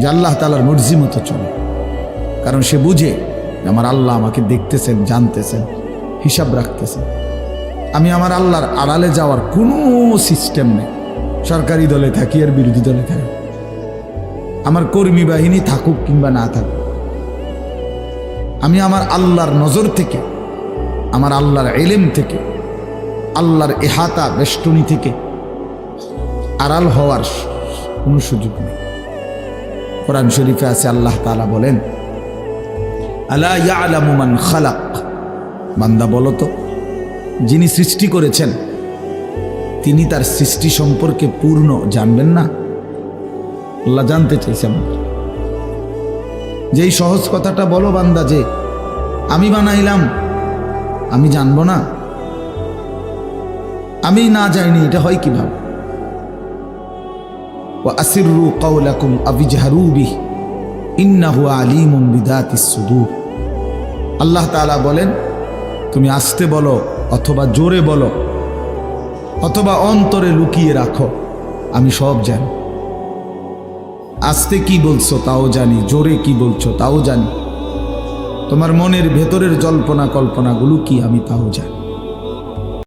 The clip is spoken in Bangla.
যে আল্লাহ তালার মর্জি মতো চলে। কারণ সে বুঝে আমার আল্লাহ আমাকে দেখতেছেন, জানতেছেন, হিসাব রাখতেছেন। আমি আমার আল্লাহর আড়ালে যাওয়ার কোনো সিস্টেম নেই। সরকারি দলে থাকি আর বিরোধী দলে থাকি। আমার কর্মী বাহিনী থাকুক কিংবা না থাকুক। আমি আমার আল্লাহর নজর থেকে, আমার আল্লাহর এলেম থেকে, আল্লাহর এহাতা বেষ্টনী থেকে আড়াল হওয়ার কোনো সুযোগ নেই। কোরআন শরীফে আছে, আল্লাহ তাআলা বলেন, আলা ইয়ালামু মান খালাক? বান্দা বলো তো, যিনি সৃষ্টি করেছেন, তিনি তার সৃষ্টি সম্পর্কে পূর্ণ জানবেন না? আল্লাহ জানতে চাইছে আমাদের। যেই সহজ কথাটা বলো বান্দা, যে আমি বানাইলাম, আমি জানব না। আমি না যাইনি এটা হয় কীভাবে? ও কৌলাকুম আবিজাহারু বিহ, ইন্নাহু আলিমুম সুদূর। আল্লাহ তাআলা বলেন, তুমি আসতে বলো অথবা জোরে বলো, অথবা অন্তরে লুকিয়ে রাখো, আমি সব জানি। আসতে কি বলছো তাও জানি, জোরে কি বলছো তাও জানি। তোমার মনের ভেতরের জল্পনা কল্পনাগুলো কি আমি তাও জানি।